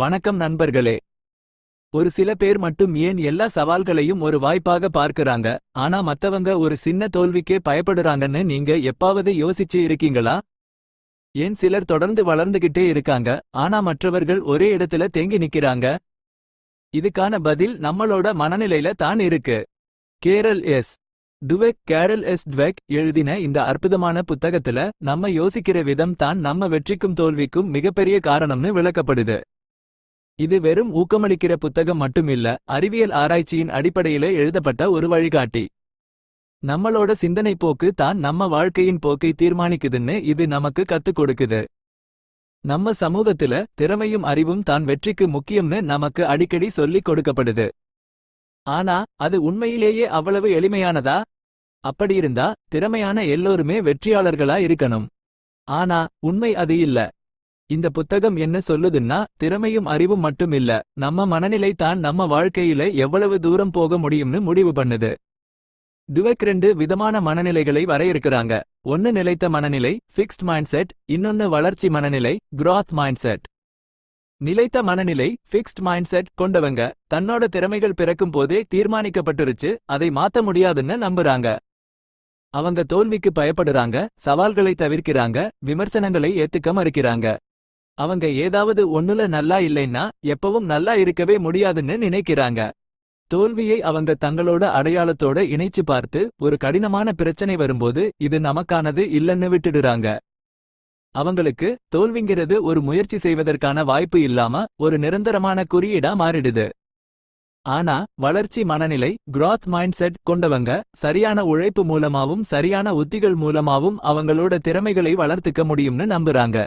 வணக்கம் நண்பர்களே. ஒரு சில பேர் மட்டும் ஏன் எல்லா சவால்களையும் ஒரு வாய்ப்பாக பார்க்கறாங்க ஆனா மத்தவங்க ஒரு சின்ன தோல்விக்கே பயப்படுறாங்கன்னு நீங்க எப்பாவது யோசிச்சு இருக்கீங்களா? ஏன் சிலர் தொடர்ந்து வளர்ந்துகிட்டே இருக்காங்க ஆனா மற்றவர்கள் ஒரே இடத்துல தேங்கி நிக்கிறாங்க? இதுக்கான பதில் நம்மளோட மனநிலையில தான் இருக்கு. Carol S. Dweck Carol S Dweck எழுதின இந்த அற்புதமான புத்தகத்துல நம்ம யோசிக்கிற விதம் தான் நம்ம வெற்றிக்கும் தோல்விக்கும் மிகப்பெரிய காரணம்னு விளக்கப்படுது. இது வெறும் ஊக்கமளிக்கிற புத்தகம் மட்டுமில்ல அறிவியல் ஆராய்ச்சியின் அடிப்படையிலே எழுதப்பட்ட ஒரு வழிகாட்டி. நம்மளோட சிந்தனை போக்கு தான் நம்ம வாழ்க்கையின் போக்கை தீர்மானிக்குதுன்னு இது நமக்கு கத்துக் கொடுக்குது. நம்ம சமூகத்துல திறமையும் அறிவும் தான் வெற்றிக்கு முக்கியம்னு நமக்கு அடிக்கடி சொல்லிக் கொடுக்கப்படுது. ஆனா அது உண்மையிலேயே அவ்வளவு எளிமையானதா? அப்படியிருந்தா திறமையான எல்லோருமே வெற்றியாளர்களா இருக்கணும். ஆனா உண்மை அது இல்ல. இந்த புத்தகம் என்ன சொல்லுதுன்னா திறமையும் அறிவும் மட்டும் இல்ல நம்ம மனநிலை தான் நம்ம வாழ்க்கையில எவ்வளவு தூரம் போக முடியும்னு முடிவு பண்ணுது. டுவெக் ரெண்டு விதமான மனநிலைகளை வரையறுக்கிறாங்க. ஒன்னு நிலைத்த மனநிலை ஃபிக்ஸ்ட் மைண்ட் செட் இன்னொன்னு வளர்ச்சி மனநிலை கிராத் மைண்ட் செட் நிலைத்த மனநிலை ஃபிக்ஸ்ட் மைண்ட் செட் கொண்டவங்க தன்னோட திறமைகள் பிறக்கும் போதே தீர்மானிக்கப்பட்டுருச்சு அதை மாத்த முடியாதுன்னு நம்புறாங்க. அவங்க தோல்விக்கு பயப்படுறாங்க சவால்களை தவிர்க்கிறாங்க விமர்சனங்களை ஏத்துக்க மறுக்கிறாங்க. அவங்க ஏதாவது ஒண்ணுல நல்லா இல்லைன்னா எப்பவும் நல்லா இருக்கவே முடியாதுன்னு நினைக்கிறாங்க. தோல்வியை அவங்க தங்களோட அடையாளத்தோட இணைச்சு பார்த்து ஒரு கடினமான பிரச்சனை வரும்போது இது நமக்கானது இல்லன்னு விட்டுடுறாங்க. அவங்களுக்கு தோல்விங்கிறது ஒரு முயற்சி செய்வதற்கான வாய்ப்பு இல்லாம ஒரு நிரந்தரமான குறியீடா மாறிடுது. ஆனா வளர்ச்சி மனநிலை growth மைண்ட் செட் கொண்டவங்க சரியான உழைப்பு மூலமாவும் சரியான உத்திகள் மூலமாவும் அவங்களோட திறமைகளை வளர்த்துக்க முடியும்னு நம்புறாங்க.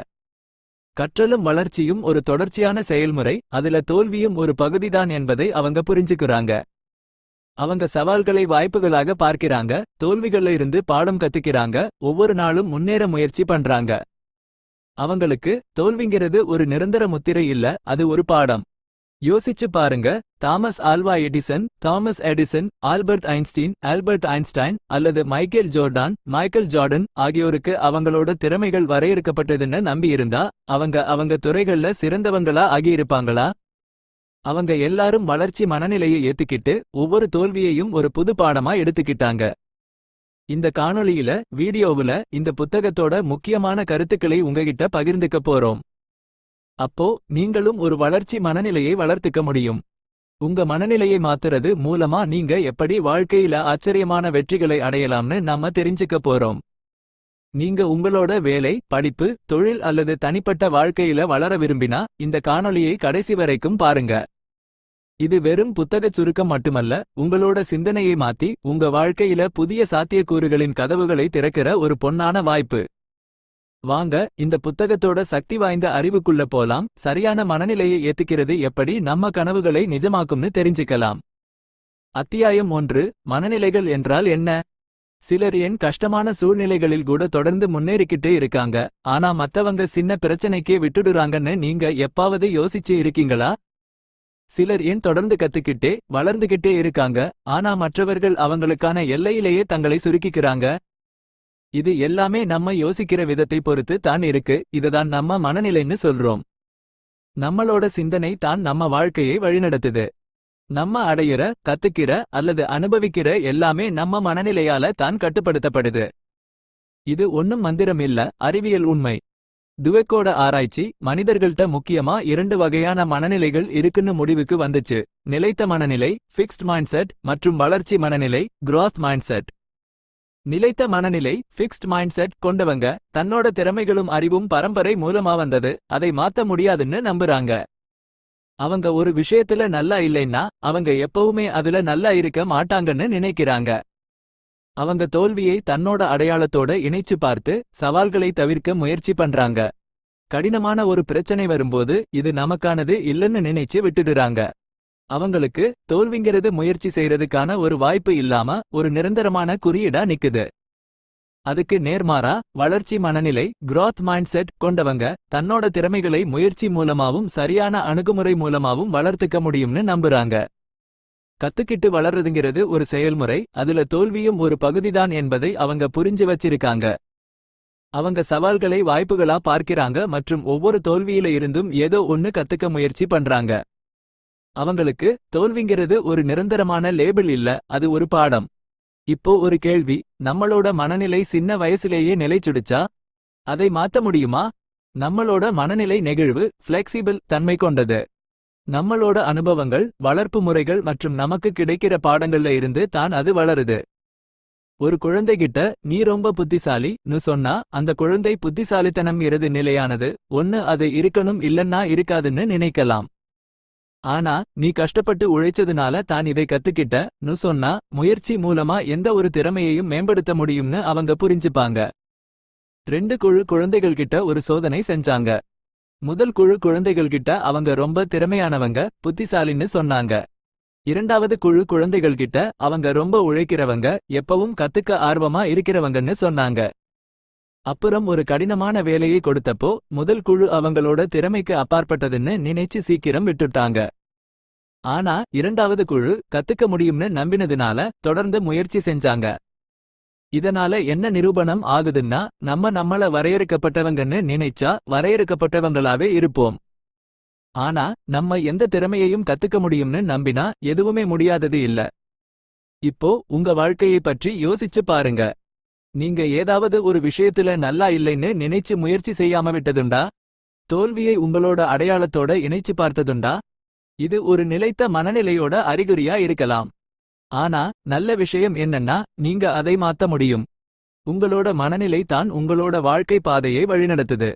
கற்றலும் வளர்ச்சியும் ஒரு தொடர்ச்சியான செயல்முறை அதுல தோல்வியும் ஒரு பகுதிதான் என்பதை அவங்க புரிஞ்சுக்கிறாங்க. அவங்க சவால்களை வாய்ப்புகளாக பார்க்கிறாங்க தோல்விகள்ல இருந்து பாடம் கத்துக்கிறாங்க ஒவ்வொரு நாளும் முன்னேற முயற்சி பண்றாங்க. அவங்களுக்கு தோல்விங்கிறது ஒரு நிரந்தர முத்திரை இல்ல அது ஒரு பாடம். யோசிச்சு பாருங்க. Thomas Alva Edison Thomas Edison Albert Einstein Albert Einstein அல்லது மைக்கேல் ஜோர்டான் மைக்கேல் ஜார்டன் ஆகியோருக்கு அவங்களோட திறமைகள் வரையறுக்கப்பட்டதுன்னு நம்பியிருந்தா அவங்க அவங்க துறைகள்ல சிறந்தவங்களா ஆகியிருப்பாங்களா? அவங்க எல்லாரும் வளர்ச்சி மனநிலையை ஏத்துக்கிட்டு ஒவ்வொரு தோல்வியையும் ஒரு புது பாடமா எடுத்துக்கிட்டாங்க. இந்த காணொளியில வீடியோவுல இந்த புத்தகத்தோட முக்கியமான கருத்துக்களை உங்ககிட்ட பகிர்ந்துக்க போறோம். அப்போ நீங்களும் ஒரு வளர்ச்சி மனநிலையை வளர்த்துக்க முடியும். உங்க மனநிலையை மாத்துறது மூலமா நீங்க எப்படி வாழ்க்கையில ஆச்சரியமான வெற்றிகளை அடையலாம்னு நாம தெரிஞ்சுக்க போறோம். நீங்க உங்களோட வேலை படிப்பு தொழில் அல்லது தனிப்பட்ட வாழ்க்கையில வளர விரும்பினா இந்த காணொளியை கடைசி வரைக்கும் பாருங்க. இது வெறும் புத்தகச் சுருக்கம் மட்டுமல்ல உங்களோட சிந்தனையை மாத்தி உங்க வாழ்க்கையில புதிய சாத்தியக்கூறுகளின் கதவுகளை திறக்கிற ஒரு பொன்னான வாய்ப்பு. வாங்க இந்த புத்தகத்தோட சக்தி வாய்ந்த அறிவுக்குள்ள போலாம். சரியான மனநிலையை ஏத்துக்கிறது எப்படி? நம்ம கனவுகளை நிஜமாக்கும்னு தெரிஞ்சுக்கலாம். அத்தியாயம் ஒன்று மனநிலைகள் என்றால் என்ன? சிலர் ஏன் கஷ்டமான சூழ்நிலைகளில் கூட தொடர்ந்து முன்னேறிக்கிட்டே இருக்காங்க. ஆனா மத்தவங்க சின்ன பிரச்சனைக்கே விட்டுடுறாங்கன்னு நீங்க எப்பாவது யோசிச்சு இருக்கீங்களா? சிலர் ஏன் தொடர்ந்து கத்துக்கிட்டே வளர்ந்துகிட்டே இருக்காங்க. ஆனா மற்றவர்கள் அவங்களுக்கான எல்லையிலேயே தங்களை சுருக்கிக்கிறாங்க. இது எல்லாமே நம்ம யோசிக்கிற விதத்தை பொறுத்து தான் இருக்கு இததான் நம்ம மனநிலைன்னு சொல்றோம். நம்மளோட சிந்தனை தான் நம்ம வாழ்க்கையை வழிநடத்துது. நம்ம அடையிற கத்துக்கிற அல்லது அனுபவிக்கிற எல்லாமே நம்ம மனநிலையால தான் கட்டுப்படுத்தப்படுது. இது ஒன்னும் மந்திரம் இல்ல அறிவியல் உண்மை. துவைக்கோட ஆராய்ச்சி மனிதர்கள்ட்ட முக்கியமா இரண்டு வகையான மனநிலைகள் இருக்குன்னு முடிவுக்கு வந்துச்சு. நிலைத்த மனநிலை ஃபிக்ஸ்ட் மைண்ட் செட் மற்றும் வளர்ச்சி மனநிலை குரோத் மைண்ட் செட் நிலைத்த மனநிலை ஃபிக்ஸ்ட் மைண்ட் செட் கொண்டவங்க தன்னோட திறமைகளும் அறிவும் பரம்பரை மூலமா வந்தது அதை மாத்த முடியாதுன்னு நம்புறாங்க. அவங்க ஒரு விஷயத்துல நல்லா இல்லைன்னா அவங்க எப்பவுமே அதுல நல்லா இருக்க மாட்டாங்கன்னு நினைக்கிறாங்க. அவங்க தோல்வியை தன்னோட அடையாளத்தோட இணைச்சு பார்த்து சவால்களை தவிர்க்க முயற்சி பண்றாங்க. கடினமான ஒரு பிரச்சனை வரும்போது இது நமக்கானது இல்லைன்னு நினைச்சு விட்டுடுறாங்க. அவங்களுக்கு தோல்விங்கிறது முயற்சி செய்யறதுக்கான ஒரு வாய்ப்பு இல்லாம ஒரு நிரந்தரமான குறியீடா நிக்குது. அதுக்கு நேர்மாறா வளர்ச்சி மனநிலை குரோத் மைண்ட் செட் கொண்டவங்க தன்னோட திறமைகளை முயற்சி மூலமாவும் சரியான அணுகுமுறை மூலமாவும் வளர்த்துக்க முடியும்னு நம்புறாங்க. கத்துக்கிட்டு வளர்றதுங்கிறது ஒரு செயல்முறை அதுல தோல்வியும் ஒரு பகுதிதான் என்பதை அவங்க புரிஞ்சு வச்சிருக்காங்க. அவங்க சவால்களை வாய்ப்புகளா பார்க்கிறாங்க மற்றும் ஒவ்வொரு தோல்வியில இருந்தும் ஏதோ ஒன்னு கத்துக்க முயற்சி பண்றாங்க. அவங்களுக்கு தோல்விங்கிறது ஒரு நிரந்தரமான லேபிள் இல்ல அது ஒரு பாடம். இப்போ ஒரு கேள்வி நம்மளோட மனநிலை சின்ன வயசுலேயே நிலைச்சுடுச்சா? அதை மாத்த முடியுமா? நம்மளோட மனநிலை நெகிழ்வு ஃபிளெக்சிபிள் தன்மை கொண்டது. நம்மளோட அனுபவங்கள் வளர்ப்பு முறைகள் மற்றும் நமக்கு கிடைக்கிற பாடங்கள்ல இருந்து தான் அது வளருது. ஒரு குழந்தைகிட்ட நீ ரொம்ப புத்திசாலி நு சொன்னா அந்த குழந்தை புத்திசாலித்தனம் இறது நிலையானது. ஒன்னு அது இருக்கணும் இல்லன்னா இருக்காதுன்னு நினைக்கலாம். ஆனா நீ கஷ்டப்பட்டு உழைச்சதுனால தான் இதை கத்துக்கிட்டனு சொன்னா முயற்சி மூலமா எந்த ஒரு திறமையையும் மேம்படுத்த முடியும்னு அவங்க புரிஞ்சுப்பாங்க. ரெண்டு குழு குழந்தைகள் கிட்ட ஒரு சோதனை செஞ்சாங்க. முதல் குழு குழந்தைகள் கிட்ட அவங்க ரொம்ப திறமையானவங்க புத்திசாலின்னு சொன்னாங்க. இரண்டாவது குழு குழந்தைகள் கிட்ட அவங்க ரொம்ப உழைக்கிறவங்க எப்பவும் கத்துக்க ஆர்வமா இருக்கிறவங்கன்னு சொன்னாங்க. அப்புறம் ஒரு கடினமான வேலையை கொடுத்தப்போ முதல் குழு அவங்களோட திறமைக்கு அப்பாற்பட்டதுன்னு நினைச்சு சீக்கிரம் விட்டுட்டாங்க. ஆனா இரண்டாவது குழு கத்துக்க முடியும்னு நம்பினதுனால தொடர்ந்து முயற்சி செஞ்சாங்க. இதனால என்ன நிரூபணம் ஆகுதுன்னா நம்ம நம்மள வரையறுக்கப்பட்டவங்கன்னு நினைச்சா வரையறுக்கப்பட்டவங்களாவே இருப்போம். ஆனா நம்ம எந்த திறமையையும் கத்துக்க முடியும்னு நம்பினா எதுவுமே முடியாதது இல்ல. இப்போ உங்க வாழ்க்கையை பற்றி யோசிச்சு பாருங்க. நீங்க ஏதாவது ஒரு விஷயத்துல நல்லா இல்லைன்னு நினைச்சு முயற்சி செய்யாம விட்டதுண்டா? தோல்வியை உங்களோட அடையாளத்தோட இணைச்சு பார்த்ததுண்டா? இது ஒரு நிலைத்த மனநிலையோட அறிகுறியா இருக்கலாம். ஆனா நல்ல விஷயம் என்னன்னா நீங்க அதை மாத்த முடியும். உங்களோட மனநிலை தான் உங்களோட வாழ்க்கை பாதையை வழிநடத்துது.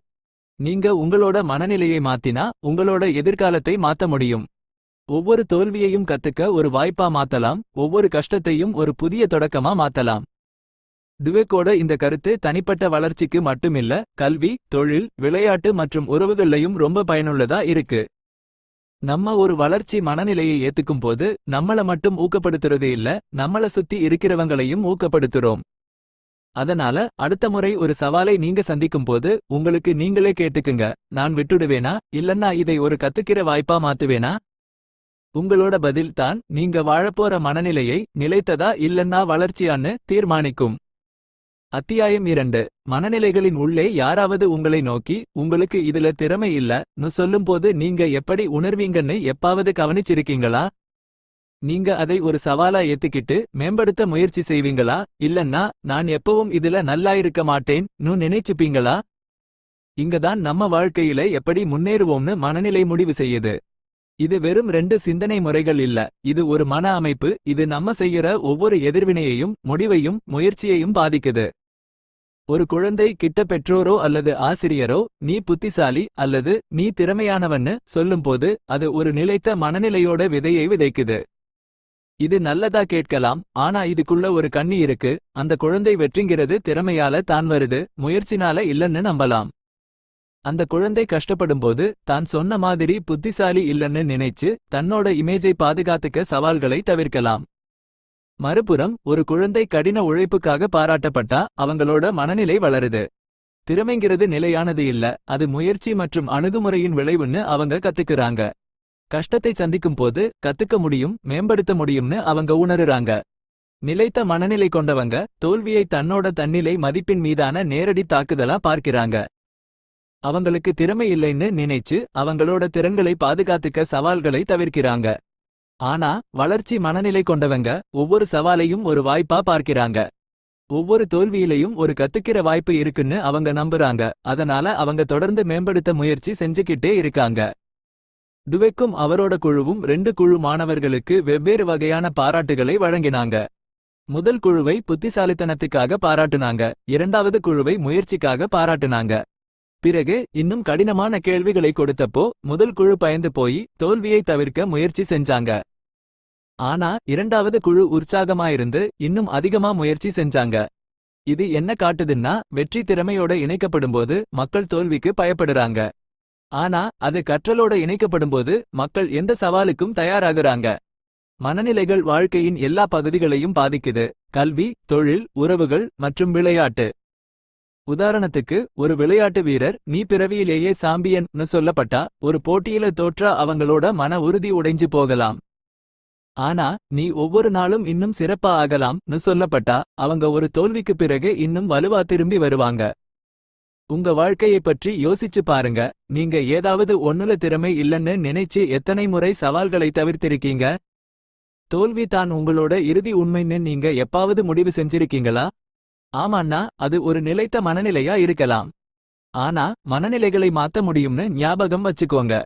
நீங்க உங்களோட மனநிலையை மாத்தினா உங்களோட எதிர்காலத்தை மாத்த முடியும். ஒவ்வொரு தோல்வியையும் கத்துக்க ஒரு வாய்ப்பா மாத்தலாம் ஒவ்வொரு கஷ்டத்தையும் ஒரு புதிய தொடக்கமா மாத்தலாம். டுவெக்கோட இந்த கருத்து தனிப்பட்ட வளர்ச்சிக்கு மட்டுமில்ல கல்வி தொழில் விளையாட்டு மற்றும் உறவுகள்லையும் ரொம்ப பயனுள்ளதா இருக்கு. நம்ம ஒரு வளர்ச்சி மனநிலையை ஏத்துக்கும் போது நம்மள மட்டும் ஊக்கப்படுத்துறது இல்ல நம்மள சுத்தி இருக்கிறவங்களையும் ஊக்கப்படுத்துறோம். அதனால அடுத்த முறை ஒரு சவாலை நீங்க சந்திக்கும் போது உங்களுக்கு நீங்களே கேட்டுக்குங்க நான் விட்டுடுவேனா இல்லன்னா இதை ஒரு கத்துக்கிற வாய்ப்பா மாத்துவேனா? உங்களோட பதில் தான் நீங்க வாழப்போற மனநிலையை நிலைத்ததா இல்லன்னா வளர்ச்சியான்னு தீர்மானிக்கும். அத்தியாயம் இரண்டு. மனநிலைகளின் உள்ளே யாராவது உங்களை நோக்கி உங்களுக்கு இதுல திறமை இல்ல சொல்லும்போது நீங்க எப்படி உணர்வீங்கன்னு எப்பாவது கவனிச்சிருக்கீங்களா? நீங்க அதை ஒரு சவாலா ஏத்துக்கிட்டு மேம்படுத்த முயற்சி செய்வீங்களா? இல்லன்னா நான் எப்பவும் இதுல நல்லா இருக்க மாட்டேன் நு நினைச்சுப்பீங்களா? இங்கதான் நம்ம வாழ்க்கையில எப்படி முன்னேறுவோம்னு மனநிலை முடிவு செய்யுது. இது வெறும் ரெண்டு சிந்தனை முறைகள் இல்ல. இது ஒரு மன அமைப்பு. இது நம்ம செய்யற ஒவ்வொரு எதிர்வினையையும் முடிவையும் முயற்சியையும் பாதிக்குது. ஒரு குழந்தை கிட்ட பெற்றோரோ அல்லது ஆசிரியரோ நீ புத்திசாலி அல்லது நீ திறமையானவன்னு சொல்லும்போது அது ஒரு நிலைத்த மனநிலையோட விதையை விதைக்குது. இது நல்லதா கேட்கலாம் ஆனா இதுக்குள்ள ஒரு கண்ணி இருக்கு அந்த குழந்தை வெற்றிங்கிறது திறமையால தான் வருது முயற்சினால இல்லன்னு நம்பலாம். அந்த குழந்தை கஷ்டப்படும்போது தான் சொன்ன மாதிரி புத்திசாலி இல்லன்னு நினைச்சு தன்னோட இமேஜை பாதுகாத்துக்க சவால்களை தவிர்க்கலாம். மறுபுறம் ஒரு குழந்தை கடின உழைப்புக்காக பாராட்டப்பட்டா அவங்களோட மனநிலை வளருது. திறமைங்கிறது நிலையானது இல்ல அது முயற்சி மற்றும் அணுகுமுறையின் விளைவுன்னு அவங்க கத்துக்கிறாங்க. கஷ்டத்தை சந்திக்கும் போது கத்துக்க முடியும் மேம்படுத்த முடியும்னு அவங்க உணருறாங்க. நிலைத்த மனநிலை கொண்டவங்க தோல்வியை தன்னோட தன்னிலை மதிப்பின் மீதான நேரடி தாக்குதலா பார்க்கிறாங்க. அவங்களுக்கு திறமை இல்லைன்னு நினைச்சு அவங்களோட திறன்களை பாதுகாத்துக்க சவால்களை தவிர்க்கிறாங்க. ஆனா வளர்ச்சி மனநிலை கொண்டவங்க ஒவ்வொரு சவாலையும் ஒரு வாய்ப்பா பார்க்கிறாங்க. ஒவ்வொரு தோல்வியிலையும் ஒரு கத்துக்கிற வாய்ப்பு இருக்குன்னு அவங்க நம்புறாங்க. அதனால அவங்க தொடர்ந்து மேம்படுத்த முயற்சி செஞ்சுக்கிட்டே இருக்காங்க. துவெக்கும் அவரோட குழுவும் ரெண்டு குழு மாணவர்களுக்கு வெவ்வேறு வகையான பாராட்டுகளை வழங்கினாங்க. முதல் குழுவை புத்திசாலித்தனத்துக்காக பாராட்டுனாங்க. இரண்டாவது குழுவை முயற்சிக்காக பாராட்டுனாங்க. பிறகு இன்னும் கடினமான கேள்விகளை கொடுத்தப்போ முதல் குழு பயந்து போய் தோல்வியை தவிர்க்க முயற்சி செஞ்சாங்க. ஆனா இரண்டாவது குழு உற்சாகமாயிருந்து இன்னும் அதிகமா முயற்சி செஞ்சாங்க. இது என்ன காட்டுதுன்னா வெற்றி திறமையோட இணைக்கப்படும்போது மக்கள் தோல்விக்கு பயப்படுறாங்க. ஆனா அது கற்றலோட இணைக்கப்படும்போது மக்கள் எந்த சவாலுக்கும் தயாராகுறாங்க. மனநிலைகள் வாழ்க்கையின் எல்லா பகுதிகளையும் பாதிக்குது. கல்வி தொழில் உறவுகள் மற்றும் விளையாட்டு. உதாரணத்துக்கு ஒரு விளையாட்டு வீரர் நீ பிறவியிலேயே சாம்பியன் சொல்லப்பட்டா ஒரு போட்டியில தோற்றா அவங்களோட மன உறுதி உடைஞ்சு போகலாம். ஆனா நீ ஒவ்வொரு நாளும் இன்னும் சிறப்பா ஆகலாம்னு சொல்லப்பட்டா அவங்க ஒரு தோல்விக்கு பிறகு இன்னும் வலுவா திரும்பி வருவாங்க. உங்க வாழ்க்கையை பற்றி யோசிச்சு பாருங்க நீங்க ஏதாவது ஒண்ணுல திறமை இல்லைன்னு நினைச்சு எத்தனை முறை சவால்களை தவிர்த்திருக்கீங்க? தோல்வி தான் உங்களோட இறுதி உண்மைன்னு நீங்க எப்பாவது முடிவு செஞ்சிருக்கீங்களா? ஆமாண்ணா அது ஒரு நிலைத்த மனநிலையா இருக்கலாம். ஆனா மனநிலைகளை மாத்த முடியும்னு ஞாபகம் வச்சுக்கோங்க.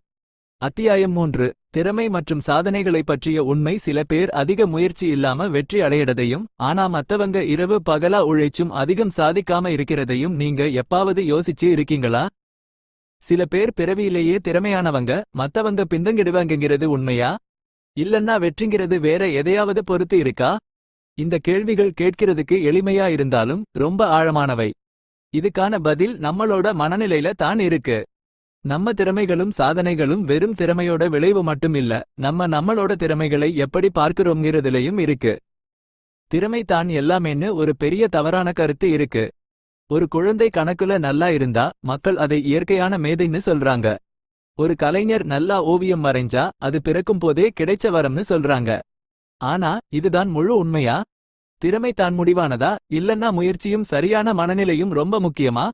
அத்தியாயம் மூன்று திறமை மற்றும் சாதனைகளை பற்றிய உண்மை சில பேர் அதிக முயற்சி இல்லாம வெற்றி அடையறதையும் ஆனா மத்தவங்க இரவு பகலா உழைச்சும் அதிகம் சாதிக்காம இருக்கிறதையும் நீங்க எப்பாவது யோசிச்சு இருக்கீங்களா? சில பேர் பிறவியிலேயே திறமையானவங்க மத்தவங்க பிந்தங்கிடுவாங்கங்கிறது உண்மையா? இல்லன்னா வெற்றிங்கிறது வேற எதையாவது பொறுத்து இருக்கா? இந்த கேள்விகள் கேட்கிறதுக்கு எளிமையா இருந்தாலும் ரொம்ப ஆழமானவை. இதுக்கான பதில் நம்மளோட மனநிலையில தான் இருக்கு. நம்ம திறமைகளும் சாதனைகளும் வெறும் திறமையோட விளைவு மட்டும் இல்ல நம்ம நம்மளோட திறமைகளை எப்படி பார்க்கிறோம்ங்கிறதுலயும் இருக்கு. திறமை தான் எல்லாமேன்னு ஒரு பெரிய தவறான கருத்து இருக்கு. ஒரு குழந்தை கணக்குல நல்லா இருந்தா மக்கள் அதை இயற்கையான மேதைன்னு சொல்றாங்க. ஒரு கலைஞர் நல்லா ஓவியம் வரைஞ்சா அது பிறக்கும் போதே கிடைச்ச வரம்னு சொல்றாங்க. ஆனா இதுதான் முழு உண்மையா? திறமை தான் முடிவானதா? இல்லன்னா முயற்சியும் சரியான மனநிலையும் ரொம்ப முக்கியமா?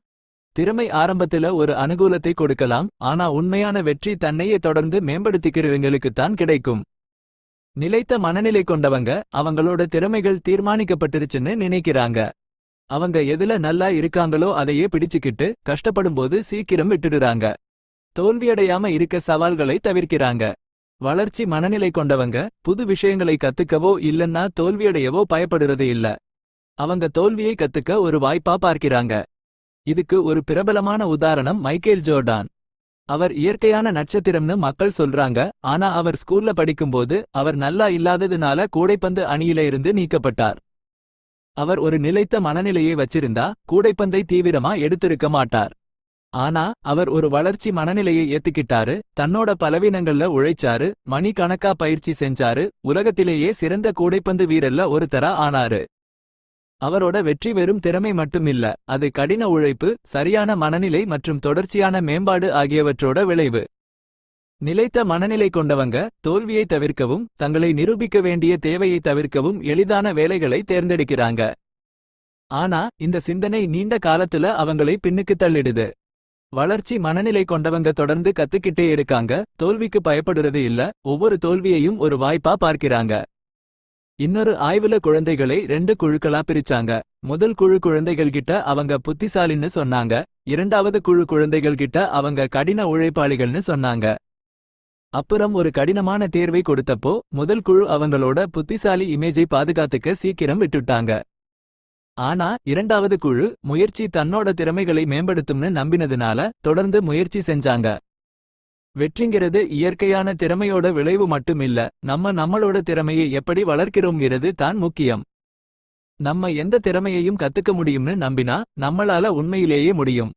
திறமை ஆரம்பத்துல ஒரு அனுகூலத்தை கொடுக்கலாம் ஆனா உண்மையான வெற்றி தன்னையே தொடர்ந்து மேம்படுத்திக்கிறவங்களுக்கு தான் கிடைக்கும். நிலைத்த மனநிலை கொண்டவங்க அவங்களோட திறமைகள் தீர்மானிக்கப்பட்டிருச்சுன்னு நினைக்கிறாங்க. அவங்க எதுல நல்லா இருக்காங்களோ அதையே பிடிச்சுக்கிட்டு கஷ்டப்படும்போது சீக்கிரம் விட்டுடுறாங்க. தோல்வியடையாம இருக்க சவால்களை தவிர்க்கிறாங்க. வளர்ச்சி மனநிலை கொண்டவங்க புது விஷயங்களை கத்துக்கவோ இல்லன்னா தோல்வியடையவோ பயப்படுறது இல்ல. அவங்க தோல்வியை கத்துக்க ஒரு வாய்ப்பா பார்க்கிறாங்க. இதுக்கு ஒரு பிரபலமான உதாரணம் மைக்கேல் ஜோர்டான். அவர் இயற்கையான நட்சத்திரம்னு மக்கள் சொல்றாங்க ஆனா அவர் ஸ்கூல்ல படிக்கும்போது அவர் நல்லா இல்லாததுனால கூடைப்பந்து அணியில இருந்து நீக்கப்பட்டார். அவர் ஒரு நிலைத்த மனநிலையை வச்சிருந்தா கூடைப்பந்தை தீவிரமா எடுத்திருக்க மாட்டார். ஆனா அவர் ஒரு வளர்ச்சி மனநிலையை ஏத்துக்கிட்டாரு தன்னோட பலவீனங்கள்ல உழைச்சாரு மணி கணக்கா பயிற்சி செஞ்சாரு உலகத்திலேயே சிறந்த கூடைப்பந்து வீரர்ல ஒருத்தரா ஆனாரு. அவரோட வெற்றி வெறும் திறமை மட்டுமில்ல அது கடின உழைப்பு சரியான மனநிலை மற்றும் தொடர்ச்சியான மேம்பாடு ஆகியவற்றோட விளைவு. நிலைத்த மனநிலை கொண்டவங்க தோல்வியை தவிர்க்கவும் தங்களை நிரூபிக்க வேண்டிய தேவையை தவிர்க்கவும் எளிதான வேலைகளை தேர்ந்தெடுக்கிறாங்க. ஆனா இந்த சிந்தனை நீண்ட காலத்துல அவங்களை பின்னுக்கு தள்ளிடுது. வளர்ச்சி மனநிலை கொண்டவங்க தொடர்ந்து கத்துக்கிட்டே இருக்காங்க. தோல்விக்கு பயப்படுறது இல்ல. ஒவ்வொரு தோல்வியையும் ஒரு வாய்ப்பா பார்க்கிறாங்க. இன்னொரு ஆய்வுல குழந்தைகளை ரெண்டு குழுக்களா பிரிச்சாங்க. முதல் குழு குழந்தைகள் கிட்ட அவங்க புத்திசாலின்னு சொன்னாங்க. இரண்டாவது குழு குழந்தைகள் கிட்ட அவங்க கடின உழைப்பாளிகள்னு சொன்னாங்க. அப்புறம் ஒரு கடினமான தேர்வை கொடுத்தப்போ முதல் குழு அவங்களோட புத்திசாலி இமேஜை பாதுகாத்துக்க சீக்கிரம் விட்டுட்டாங்க. ஆனா இரண்டாவது குழு முயற்சி தன்னோட திறமைகளை மேம்படுத்தும்னு நம்பினதுனால தொடர்ந்து முயற்சி செஞ்சாங்க. வெற்றிங்கிறது இயற்கையான திறமையோட விளைவு மட்டுமில்ல நம்ம நம்மளோட திறமையை எப்படி வளர்க்கிறோங்கிறது தான் முக்கியம். நம்ம எந்த திறமையையும் கத்துக்க முடியும்னு நம்பினா நம்மளால உண்மையிலேயே முடியும்.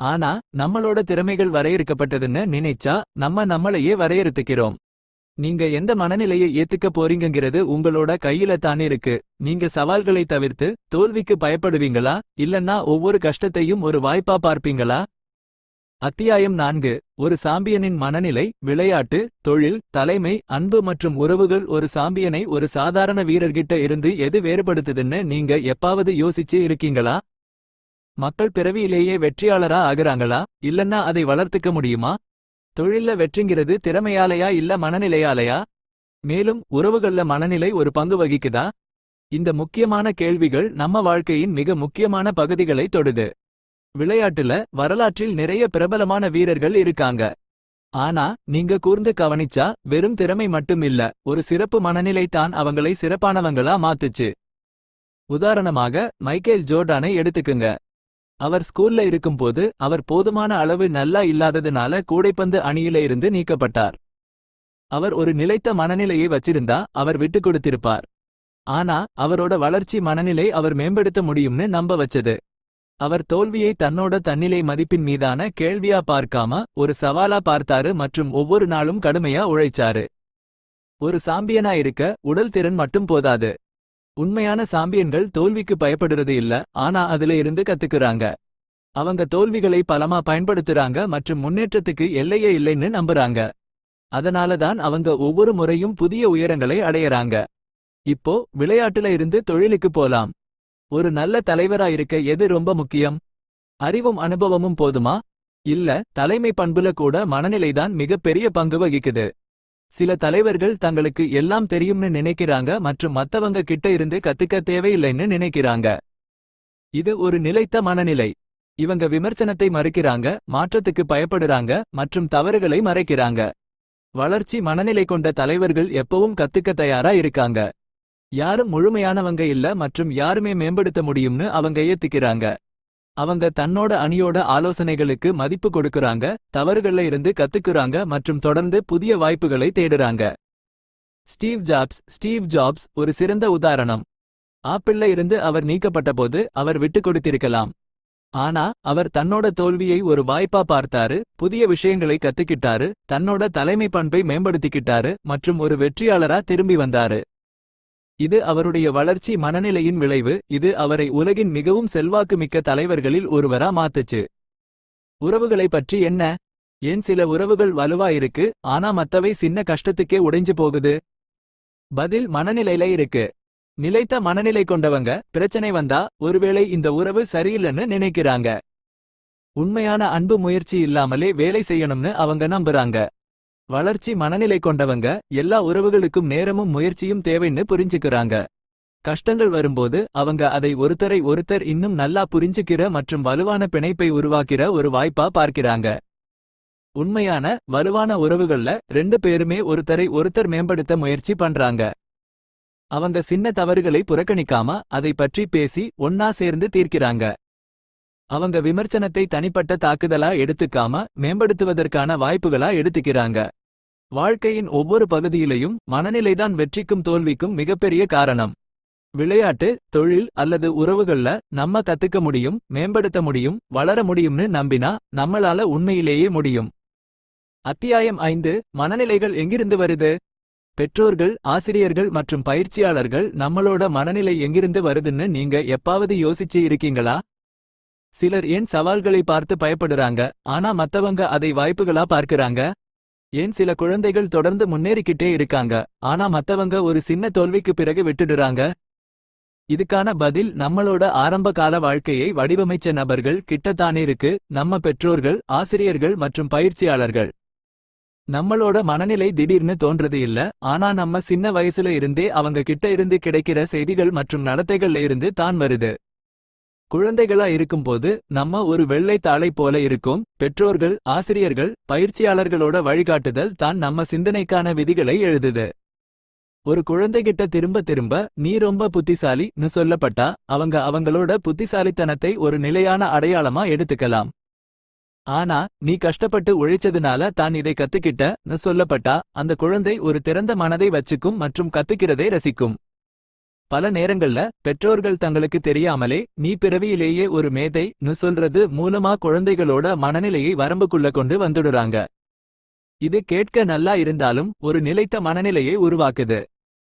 ஆனா நம்மளோட திறமைகள் வரையறுக்கப்பட்டதுன்னு நினைச்சா நம்ம நம்மளையே வரையறுத்துக்கிறோம். நீங்க எந்த மனநிலையை ஏத்துக்க போறீங்கங்கிறது உங்களோட கையில தான் இருக்கு. நீங்க சவால்களை தவிர்த்து தோல்விக்கு பயப்படுவீங்களா? இல்லன்னா ஒவ்வொரு கஷ்டத்தையும் ஒரு வாய்ப்பா பார்ப்பீங்களா? அத்தியாயம் நான்கு. ஒரு சாம்பியனின் மனநிலை விளையாட்டு தொழில் தலைமை அன்பு மற்றும் உறவுகள். ஒரு சாம்பியனை ஒரு சாதாரண வீரர்கிட்ட இருந்து எது வேறுபடுத்துதுன்னு நீங்க எப்பாவது யோசிச்சு இருக்கீங்களா? மக்கள் பிறவியிலேயே வெற்றியாளரா ஆகுறாங்களா? இல்லன்னா அதை வளர்த்துக்க முடியுமா? தொழில்ல வெற்றிங்கிறது திறமையாலையா இல்ல மனநிலையாலையா? மேலும் உறவுகள்ல மனநிலை ஒரு பங்கு வகிக்குதா? இந்த முக்கியமான கேள்விகள் நம்ம வாழ்க்கையின் மிக முக்கியமான பகுதிகளை தொடுது. விளையாட்டுல வரலாற்றில் நிறைய பிரபலமான வீரர்கள் இருக்காங்க. ஆனா நீங்க கூர்ந்து கவனிச்சா வெறும் திறமை மட்டும் இல்ல ஒரு சிறப்பு மனநிலை தான் அவங்களை சிறப்பானவங்களா மாத்துச்சு. உதாரணமாக மைக்கேல் ஜோர்டானை எடுத்துக்குங்க. அவர் ஸ்கூல்ல இருக்கும்போது அவர் போதுமான அளவு நல்லா இல்லாததுனால கூடைப்பந்து அணியில இருந்து நீக்கப்பட்டார். அவர் ஒரு நிலைத்த மனநிலையை வச்சிருந்தா அவர் விட்டுக் கொடுத்திருப்பார். ஆனா அவரோட வளர்ச்சி மனநிலை அவர் மேம்படுத்த முடியும்னு நம்ப வச்சது. அவர் தோல்வியை தன்னோட தன்னிலை மதிப்பின் மீதான கேள்வியா பார்க்காம ஒரு சவாலா பார்த்தாரு மற்றும் ஒவ்வொரு நாளும் கடுமையா உழைச்சாரு. ஒரு சாம்பியனா இருக்க உடல் திறன் மட்டும் போதாது. உண்மையான சாம்பியன்கள் தோல்விக்கு பயப்படுறது இல்ல ஆனா அதுல இருந்து கத்துக்கிறாங்க. அவங்க தோல்விகளை பலமா பயன்படுத்துறாங்க மற்றும் முன்னேற்றத்துக்கு எல்லையே இல்லைன்னு நம்புறாங்க. அதனாலதான் அவங்க ஒவ்வொரு முறையும் புதிய உயரங்களை அடையறாங்க. இப்போ விளையாட்டுல இருந்து தொழிலுக்கு போலாம். ஒரு நல்ல தலைவரா இருக்க எது ரொம்ப முக்கியம்? அறிவும் அனுபவமும் போதுமா? இல்ல தலைமை பண்புல கூட மனநிலைதான் மிகப்பெரிய பங்கு வகிக்குது. சில தலைவர்கள் தங்களுக்கு எல்லாம் தெரியும்னு நினைக்கிறாங்க மற்றும் மத்தவங்க கிட்ட இருந்து கத்துக்க தேவையில்லைன்னு நினைக்கிறாங்க. இது ஒரு நிலைத்த மனநிலை. இவங்க விமர்சனத்தை மறுக்கிறாங்க மாற்றத்துக்கு பயப்படுறாங்க மற்றும் தவறுகளை மறைக்கிறாங்க. வளர்ச்சி மனநிலை கொண்ட தலைவர்கள் எப்பவும் கத்துக்க தயாரா இருக்காங்க. யாரும் முழுமையானவங்க இல்ல மற்றும் யாருமே மேம்படுத்த முடியும்னு அவங்க ஏத்துக்கிறாங்க. அவங்க தன்னோட அணியோட ஆலோசனைகளுக்கு மதிப்பு கொடுக்கறாங்க தவறுகள்ல இருந்து கத்துக்கிறாங்க மற்றும் தொடர்ந்து புதிய வாய்ப்புகளை தேடுறாங்க. ஸ்டீவ் ஜாப்ஸ் ஸ்டீவ் ஜாப்ஸ் ஒரு சிறந்த உதாரணம். ஆப்பிள்ல இருந்து அவர் நீக்கப்பட்டபோது அவர் விட்டுக் கொடுத்திருக்கலாம். ஆனா அவர் தன்னோட தோல்வியை ஒரு வாய்ப்பா பார்த்தாரு புதிய விஷயங்களை கத்துக்கிட்டாரு தன்னோட தலைமை பண்பை மேம்படுத்திக்கிட்டாரு மற்றும் ஒரு வெற்றியாளரா திரும்பி வந்தாரு. இது அவருடைய வளர்ச்சி மனநிலையின் விளைவு இது அவரை உலகின் மிகவும் செல்வாக்குமிக்க தலைவர்களில் ஒருவரா மாத்துச்சு. உறவுகளை பற்றி என்ன? ஏன் சில உறவுகள் வலுவா இருக்கு ஆனா மத்தவை சின்ன கஷ்டத்துக்கே உடைஞ்சு போகுது? பதில் மனநிலையில இருக்கு. நிலைத்த மனநிலை கொண்டவங்க பிரச்சனை வந்தா ஒருவேளை இந்த உறவு சரியில்லைன்னு நினைக்கிறாங்க. உண்மையான அன்பு முயற்சி இல்லாமலே வேலை செய்யணும்னு அவங்க நம்புறாங்க. வளர்ச்சி மனநிலை கொண்டவங்க எல்லா உறவுகளுக்கும் நேரமும் முயற்சியும் தேவைன்னு புரிஞ்சுக்கிறாங்க. கஷ்டங்கள் வரும்போது அவங்க அதை ஒருத்தரை ஒருத்தர் இன்னும் நல்லா புரிஞ்சுக்கிற மற்றும் வலுவான பிணைப்பை உருவாக்கிற ஒரு வாய்ப்பா பார்க்கிறாங்க. உண்மையான வலுவான உறவுகள்ல ரெண்டு பேருமே ஒருத்தரை ஒருத்தர் மேம்படுத்த முயற்சி பண்றாங்க. அவங்க சின்ன தவறுகளை புறக்கணிக்காம அதை பற்றி பேசி ஒன்னா சேர்ந்து தீர்க்கிறாங்க. அவங்க விமர்சனத்தை தனிப்பட்ட தாக்குதலா எடுத்துக்காம மேம்படுத்துவதற்கான வாய்ப்புகளா எடுத்துக்கிறாங்க. வாழ்க்கையின் ஒவ்வொரு பகுதியிலையும் மனநிலைதான் வெற்றிக்கும் தோல்விக்கும் மிகப்பெரிய காரணம். விளையாட்டு தொழில் அல்லது உறவுகள்ல நம்ம கத்துக்க முடியும் மேம்படுத்த முடியும் வளர முடியும்னு நம்பினா நம்மளால உண்மையிலேயே முடியும். அத்தியாயம் ஐந்து மனநிலைகள் எங்கிருந்து வருது? பெற்றோர்கள் ஆசிரியர்கள் மற்றும் பயிற்சியாளர்கள் நம்மளோட மனநிலை எங்கிருந்து வருதுன்னு நீங்க எப்பாவது யோசிச்சு இருக்கீங்களா? சிலர் ஏன் சவால்களை பார்த்து பயப்படுறாங்க ஆனா மத்தவங்க அதை வாய்ப்புகளா பார்க்கறாங்க? ஏன் சில குழந்தைகள் தொடர்ந்து முன்னேறிக்கிட்டே இருக்காங்க ஆனா மத்தவங்க ஒரு சின்ன தோல்விக்கு பிறகு விட்டுடுறாங்க? இதுக்கான பதில் நம்மளோட ஆரம்ப கால வாழ்க்கையை வடிவமைச்ச நபர்கள் கிட்டத்தானே இருக்கு நம்ம பெற்றோர்கள் ஆசிரியர்கள் மற்றும் பயிற்சியாளர்கள். நம்மளோட மனநிலை திடீர்னு தோன்றது இல்ல ஆனா நம்ம சின்ன வயசுல இருந்தே அவங்க கிட்ட இருந்து கிடைக்கிற செய்திகள் மற்றும் நடத்தைகள்ல இருந்து தான் வருது. குழந்தைகளா இருக்கும்போது நம்ம ஒரு வெள்ளை தாளை போல இருக்கும். பெற்றோர்கள் ஆசிரியர்கள் பயிற்சியாளர்களோட வழிகாட்டுதல் தான் நம்ம சிந்தனைக்கான விதிகளை எழுதுது. ஒரு குழந்தைகிட்ட திரும்ப திரும்ப நீ ரொம்ப புத்திசாலின்னு சொல்லப்பட்டா அவங்க அவங்களோட புத்திசாலித்தனத்தை ஒரு நிலையான அடையாளமா எடுத்துக்கலாம். ஆனா நீ கஷ்டப்பட்டு உழைச்சதுனால தான் இதை கத்துக்கிட்டன்னு சொல்லப்பட்டா அந்த குழந்தை ஒரு திறந்த மனதை வச்சுக்கும் மற்றும் கத்துக்கிறதை ரசிக்கும். பல நேரங்கள்ல பெற்றோர்கள் தங்களுக்கு தெரியாமலே நீ பிறவியிலேயே ஒரு மேதைன்னு சொல்றது மூலமா குழந்தைகளோட மனநிலையை வரம்புக்குள்ள கொண்டு வந்துடுறாங்க. இது கேட்க நல்லா இருந்தாலும் ஒரு நிலைத்த மனநிலையை உருவாக்குது.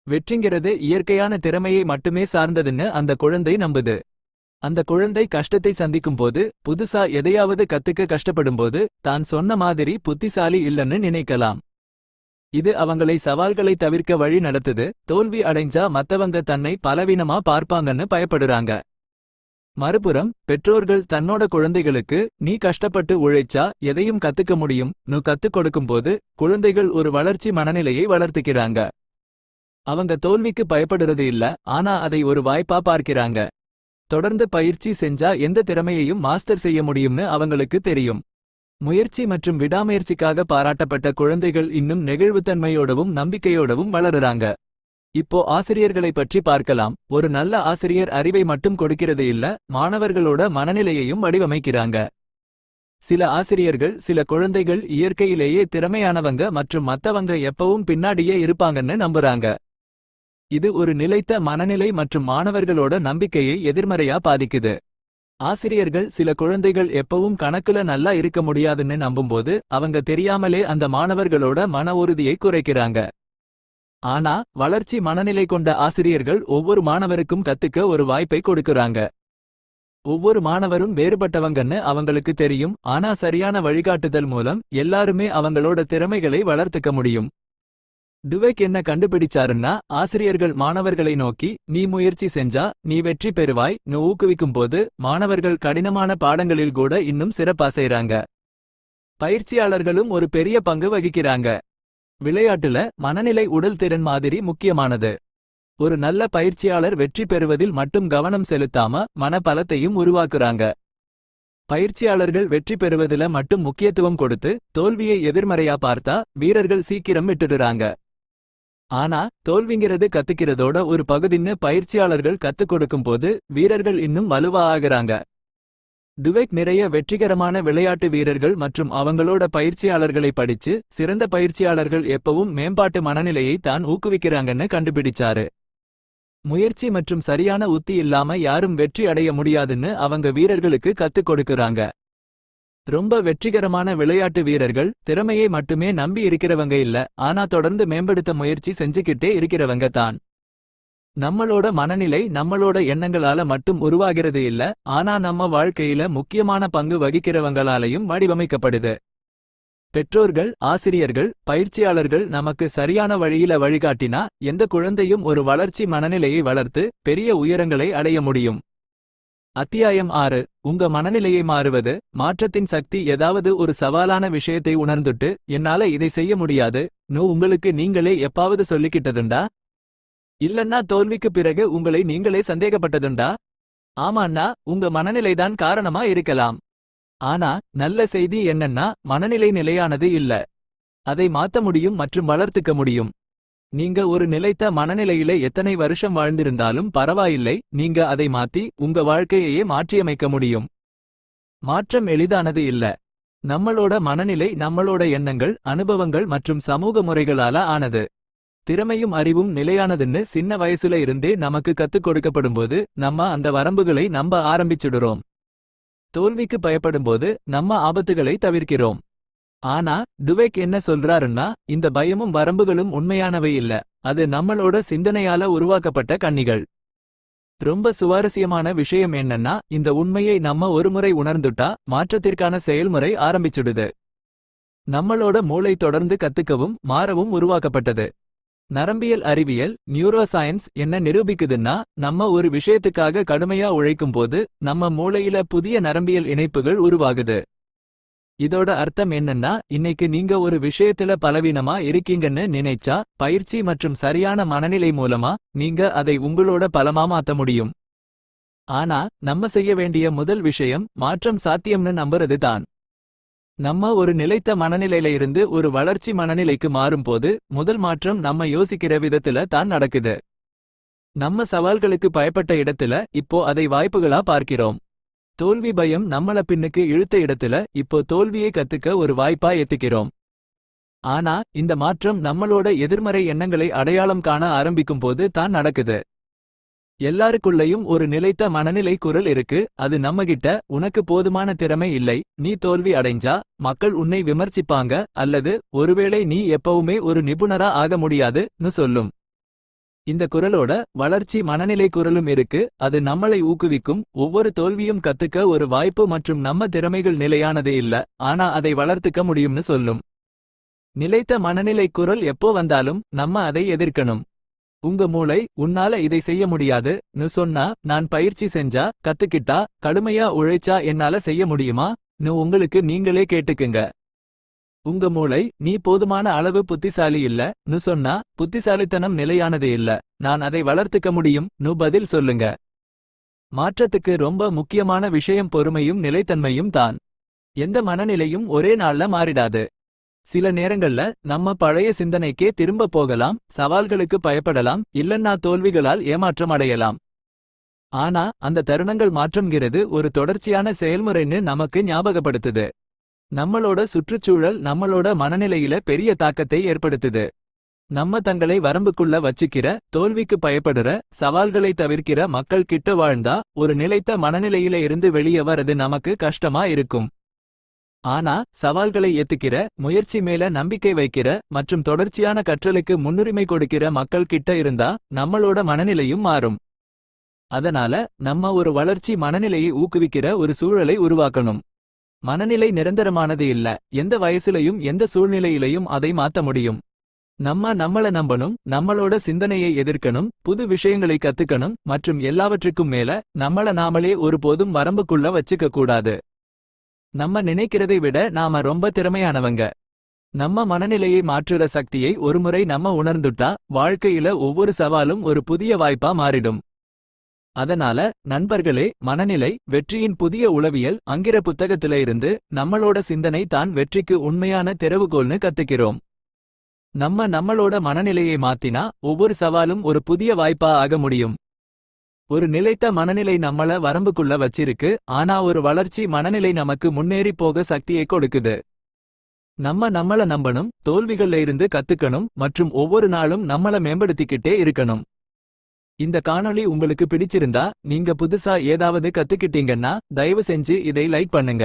வெற்றிங்கிறது இயற்கையான திறமையை மட்டுமே சார்ந்ததுன்னு அந்த குழந்தை நம்புது. அந்த குழந்தை கஷ்டத்தை சந்திக்கும்போது புதுசா எதையாவது கத்துக்க கஷ்டப்படும்போது தான் சொன்ன மாதிரி புத்திசாலி இல்லைன்னு நினைக்கலாம். இது அவங்களை சவால்களை தவிர்க்க வழி நடத்துது. தோல்வி அடைஞ்சா மத்தவங்க தன்னை பலவீனமா பார்ப்பாங்கன்னு பயப்படுறாங்க. மறுபுறம் பெற்றோர்கள் தன்னோட குழந்தைகளுக்கு நீ கஷ்டப்பட்டு உழைச்சா எதையும் கத்துக்க முடியும். நு கத்துக் கொடுக்கும்போது குழந்தைகள் ஒரு வளர்ச்சி மனநிலையை வளர்த்துக்கிறாங்க. அவங்க தோல்விக்கு பயப்படுறது இல்ல ஆனா அதை ஒரு வாய்ப்பா பார்க்கிறாங்க. தொடர்ந்து பயிற்சி செஞ்சா எந்த திறமையையும் மாஸ்டர் செய்ய முடியும்னு அவங்களுக்கு தெரியும். முயற்சி மற்றும் விடாமுயற்சிக்காக பாராட்டப்பட்ட குழந்தைகள் இன்னும் நெகிழ்வுத்தன்மையோடவும் நம்பிக்கையோடவும் வளருறாங்க. இப்போ ஆசிரியர்களை பற்றி பார்க்கலாம். ஒரு நல்ல ஆசிரியர் அறிவை மட்டும் கொடுக்கிறது இல்ல மாணவர்களோட மனநிலையையும் வடிவமைக்கிறாங்க. சில ஆசிரியர்கள் சில குழந்தைகள் இயற்கையிலேயே திறமையானவங்க மற்றும் மத்தவங்க எப்பவும் பின்னாடியே இருப்பாங்கன்னு நம்புறாங்க. இது ஒரு நிலைத்த மனநிலை மற்றும் மாணவர்களோட நம்பிக்கையை எதிர்மறையா பாதிக்குது. ஆசிரியர்கள் சில குழந்தைகள் எப்பவும் கணக்குல நல்லா இருக்க முடியாதுன்னு நம்பும்போது அவங்க தெரியாமலே அந்த மாணவர்களோட மன உறுதியை குறைக்கிறாங்க. ஆனா வளர்ச்சி மனநிலை கொண்ட ஆசிரியர்கள் ஒவ்வொரு மாணவருக்கும் கத்துக்க ஒரு வாய்ப்பை கொடுக்கறாங்க. ஒவ்வொரு மாணவரும் வேறுபட்டவங்கன்னு அவங்களுக்கு தெரியும். ஆனா சரியான வழிகாட்டுதல் மூலம் எல்லாருமே அவங்களோட திறமைகளை வளர்த்துக்க முடியும். டுவேக் என்ன கண்டுபிடிச்சாருன்னா ஆசிரியர்கள் மாணவர்களை நோக்கி நீ முயற்சி செஞ்சா நீ வெற்றி பெறுவாய். நு ஊக்குவிக்கும் போது மாணவர்கள் கடினமான பாடங்களில் கூட இன்னும் சிறப்பா செய்றாங்க பயிற்சியாளர்களும் ஒரு பெரிய பங்கு வகிக்கிறாங்க. விளையாட்டுல மனநிலை உடல் திறன் மாதிரி முக்கியமானது. ஒரு நல்ல பயிற்சியாளர் வெற்றி பெறுவதில் மட்டும் கவனம் செலுத்தாம மனபலத்தையும் உருவாக்குறாங்க. பயிற்சியாளர்கள் வெற்றி பெறுவதில மட்டும் முக்கியத்துவம் கொடுத்து தோல்வியை எதிர்மறையா பார்த்தா வீரர்கள் சீக்கிரம் விட்டுடுறாங்க. ஆனா தோல்விங்கிறது கத்துக்கிறதோட ஒரு பகுதின்னு பயிற்சியாளர்கள் கத்துக் கொடுக்கும்போது வீரர்கள் இன்னும் வலுவா ஆகுறாங்க. டுவெக் நிறைய வெற்றிகரமான விளையாட்டு வீரர்கள் மற்றும் அவங்களோட பயிற்சியாளர்களை படிச்சு சிறந்த பயிற்சியாளர்கள் எப்பவும் மேம்பாட்டு மனநிலையை தான் ஊக்குவிக்கிறாங்கன்னு கண்டுபிடிச்சாரு. முயற்சி மற்றும் சரியான உத்தி இல்லாம யாரும் வெற்றி அடைய முடியாதுன்னு அவங்க வீரர்களுக்கு கத்துக் கொடுக்கறாங்க. ரொம்ப வெற்றிகரமான விளையாட்டு வீரர்கள் திறமையை மட்டுமே நம்பி இருக்கிறவங்க இல்ல ஆனா தொடர்ந்து மேம்படுத்த முயற்சி செஞ்சுக்கிட்டே இருக்கிறவங்க தான். நம்மளோட மனநிலை நம்மளோட எண்ணங்களால மட்டும் உருவாகிறது இல்ல ஆனா நம்ம வாழ்க்கையில முக்கியமான பங்கு வகிக்கிறவங்களாலையும் வடிவமைக்கப்படுது. பெற்றோர்கள் ஆசிரியர்கள் பயிற்சியாளர்கள் நமக்கு சரியான வழியில வழிகாட்டினா எந்த குழந்தையும் ஒரு வளர்ச்சி மனநிலையை வளர்த்து பெரிய உயரங்களை அடைய முடியும். அத்தியாயம் ஆறு உங்க மனநிலையை மாறுவது. மாற்றத்தின் சக்தி ஏதாவது ஒரு சவாலான விஷயத்தை உணர்ந்துட்டு என்னால இதை செய்ய முடியாது. நோ உங்களுக்கு நீங்களே எப்பாவது சொல்லிக்கிட்டதுண்டா? இல்லன்னா தோல்விக்கு பிறகு உங்களை நீங்களே சந்தேகப்பட்டதுண்டா? ஆமாண்ணா உங்க மனநிலைதான் காரணமா இருக்கலாம். ஆனா நல்ல செய்தி என்னன்னா மனநிலை நிலையானது இல்ல. அதை மாத்த முடியும் மற்றும் வளர்த்துக்க முடியும். நீங்க ஒரு நிலைத்த மனநிலையில எத்தனை வருஷம் வாழ்ந்திருந்தாலும் பரவாயில்லை நீங்க அதை மாத்தி உங்க வாழ்க்கையையே மாற்றியமைக்க முடியும். மாற்றம் எளிதானது இல்ல. நம்மளோட மனநிலை நம்மளோட எண்ணங்கள் அனுபவங்கள் மற்றும் சமூக முறைகளால ஆனது. திறமையும் அறிவும் நிலையானதுன்னு சின்ன வயசுல இருந்தே நமக்கு கத்துக் கொடுக்கப்படும்போது நம்ம அந்த வரம்புகளை நம்ப ஆரம்பிச்சிடுறோம். தோல்விக்கு பயப்படும்போது நம்ம ஆபத்துகளை தவிர்க்கிறோம். ஆனா டுவேக் என்ன சொல்றாருன்னா இந்த பயமும் வரம்புகளும் உண்மையானவை இல்ல. அது நம்மளோட சிந்தனையால உருவாக்கப்பட்ட கண்ணிகள். ரொம்ப சுவாரஸ்யமான விஷயம் என்னன்னா இந்த உண்மையை நம்ம ஒருமுறை உணர்ந்துட்டா மாற்றத்திற்கான செயல்முறை ஆரம்பிச்சுடுது. நம்மளோட மூளை தொடர்ந்து கத்துக்கவும் மாறவும் உருவாக்கப்பட்டது. நரம்பியல் அறிவியல் நியூரோசயன்ஸ் என்ன நிரூபிக்குதுன்னா நம்ம ஒரு விஷயத்துக்காக கடுமையா உழைக்கும் போது நம்ம மூளையில புதிய நரம்பியல் இணைப்புகள் உருவாகுது. இதோட அர்த்தம் என்னன்னா இன்னைக்கு நீங்க ஒரு விஷயத்துல பலவீனமா இருக்கீங்கன்னு நினைச்சா பயிற்சி மற்றும் சரியான மனநிலை மூலமா நீங்க அதை உங்களோட பலமா மாத்த முடியும். ஆனா நம்ம செய்ய வேண்டிய முதல் விஷயம் மாற்றம் சாத்தியம்னு நம்புறது தான். நம்ம ஒரு நிலைத்த மனநிலையில இருந்து ஒரு வளர்ச்சி மனநிலைக்கு மாறும்போது முதல் மாற்றம் நம்ம யோசிக்கிற விதத்துல தான் நடக்குது. நம்ம சவால்களுக்கு பயப்பட்ட இடத்துல இப்போ அதை வாய்ப்புகளா பார்க்கிறோம். தோல்வி பயம் நம்மள பின்னுக்கு இழுத்த இடத்துல இப்போ தோல்வியை கத்துக்க ஒரு வாய்ப்பா ஏத்துக்கிறோம். ஆனா இந்த மாற்றம் நம்மளோட எதிர்மறை எண்ணங்களை அடையாளம் காண ஆரம்பிக்கும் போது தான் நடக்குது. எல்லாருக்குள்ளயும் ஒரு நிலைத்த மனநிலை குரல் இருக்கு அது நம்மகிட்ட உனக்கு போதுமான திறமை இல்லை நீ தோல்வி அடைஞ்சா மக்கள் உன்னை விமர்சிப்பாங்க அல்லது ஒருவேளை நீ எப்பவுமே ஒரு நிபுணரா ஆக முடியாதுன்னு சொல்லும். இந்த குரலோட வளர்ச்சி மனநிலை குரலும் இருக்கு. அது நம்மளை ஊக்குவிக்கும். ஒவ்வொரு தோல்வியும் கத்துக்க ஒரு வாய்ப்பு மற்றும் நம்ம திறமைகள் நிலையானதே இல்ல. ஆனா அதை வளர்த்துக்க முடியும்னு சொல்லும். நிலைத்த மனநிலை குரல் எப்போ வந்தாலும் நம்ம அதை எதிர்க்கணும். உங்க மூளை உன்னால இதை செய்ய முடியாதுன்னு சொன்னா நான் பயிற்சி செஞ்சா கத்துக்கிட்டா கடுமையா உழைச்சா என்னால செய்ய முடியுமா? நு உங்களுக்கு நீங்களே கேட்டுக்குங்க. உங்க மூளை நீ போதுமான அளவு புத்திசாலி இல்ல நு சொன்னா புத்திசாலித்தனம் நிலையானது இல்ல. நான் அதை வளர்த்துக்க முடியும் நு பதில் சொல்லுங்க. மாற்றத்துக்கு ரொம்ப முக்கியமான விஷயம் பொறுமையும் நிலைத்தன்மையும் தான். எந்த மனநிலையும் ஒரே நாள்ல மாறிடாது. சில நேரங்கள்ல நம்ம பழைய சிந்தனைக்கே திரும்ப போகலாம் சவால்களுக்கு பயப்படலாம் இல்லன்னா தோல்விகளால் ஏமாற்றம் அடையலாம். ஆனா அந்த தருணங்கள் மாற்றம்ங்கிறது ஒரு தொடர்ச்சியான செயல்முறைன்னு நமக்கு ஞாபகப்படுத்துது. நம்மளோட சுற்றுச்சூழல் நம்மளோட மனநிலையில பெரிய தாக்கத்தை ஏற்படுத்துது. நம்ம தங்களை வரம்புக்குள்ள வச்சுக்கிற தோல்விக்கு பயப்படுற சவால்களை தவிர்க்கிற மக்கள் கிட்ட வாழ்ந்தா ஒரு நிலைத்த மனநிலையில இருந்து வெளியே வர்றது நமக்கு கஷ்டமா இருக்கும். ஆனா சவால்களை ஏத்துக்கிற முயற்சி மேல நம்பிக்கை வைக்கிற மற்றும் தொடர்ச்சியான கற்றலுக்கு முன்னுரிமை கொடுக்கிற மக்கள் கிட்ட இருந்தா நம்மளோட மனநிலையும் மாறும். அதனால நம்ம ஒரு வளர்ச்சி மனநிலையை ஊக்குவிக்கிற ஒரு சூழலை உருவாக்கணும். மனநிலை நிரந்தரமானது இல்ல. எந்த வயசுலயும் எந்த சூழ்நிலையிலையும் அதை மாத்த முடியும். நம்ம நம்மள நம்பணும் நம்மளோட சிந்தனையை எதிர்க்கணும் புது விஷயங்களை கத்துக்கணும் மற்றும் எல்லாவற்றுக்கும் மேல நம்மள நாமளே ஒருபோதும் வரம்புக்குள்ள வச்சுக்க கூடாது. நம்ம நினைக்கிறதை விட நாம ரொம்ப திறமையானவங்க. நம்ம மனநிலையை மாற்றுற சக்தியை ஒருமுறை நம்ம உணர்ந்துட்டா வாழ்க்கையில ஒவ்வொரு சவாலும் ஒரு புதிய வாய்ப்பா மாறிடும். அதனால நண்பர்களே மனநிலை வெற்றியின் புதிய உளவியல் அங்கிற புத்தகத்தில இருந்து நம்மளோட சிந்தனை தான் வெற்றிக்கு உண்மையான தெரவுகோல்னு கத்துக்கிறோம். நம்ம நம்மளோட மனநிலையை மாத்தினா ஒவ்வொரு சவாலும் ஒரு புதிய வாய்ப்பா ஆக முடியும். ஒரு நிலைத்த மனநிலை நம்மள வரம்புக்குள்ள வச்சிருக்கு ஆனா ஒரு வளர்ச்சி மனநிலை நமக்கு முன்னேறி போக சக்தியை கொடுக்குது. நம்ம நம்மள நம்பணும் தோல்விகள்ல இருந்து கத்துக்கணும் மற்றும் ஒவ்வொரு நாளும் நம்மள மேம்படுத்திக்கிட்டே இருக்கணும். இந்த காணொளி உங்களுக்கு பிடிச்சிருந்தா நீங்க புதுசா ஏதாவது கத்துக்கிட்டீங்கன்னா தயவு செஞ்சு இதை லைக் பண்ணுங்க.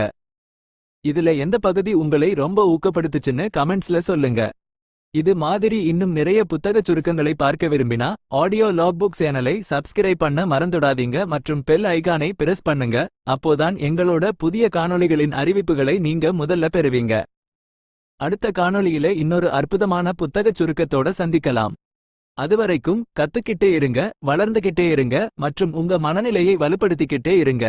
இதுல எந்த பகுதி உங்களை ரொம்ப ஊக்கப்படுத்துச்சுன்னு கமெண்ட்ஸ்ல சொல்லுங்க. இது மாதிரி இன்னும் நிறைய புத்தக சுருக்கங்களை பார்க்க விரும்பினா ஆடியோ லாக் புக் சேனலை சப்ஸ்கிரைப் பண்ண மறந்துடாதீங்க மற்றும் பெல் ஐகானை பிரஸ் பண்ணுங்க. அப்போதான் எங்களோட புதிய காணொளிகளின் அறிவிப்புகளை நீங்க முதல்ல பெறுவீங்க. அடுத்த காணொளியில இன்னொரு அற்புதமான புத்தகச் சுருக்கத்தோட சந்திக்கலாம். அதுவரைக்கும் கத்துக்கிட்டே இருங்க வளர்ந்துகிட்டே இருங்க மற்றும் உங்க மனநிலையை வலுப்படுத்திக்கிட்டே இருங்க.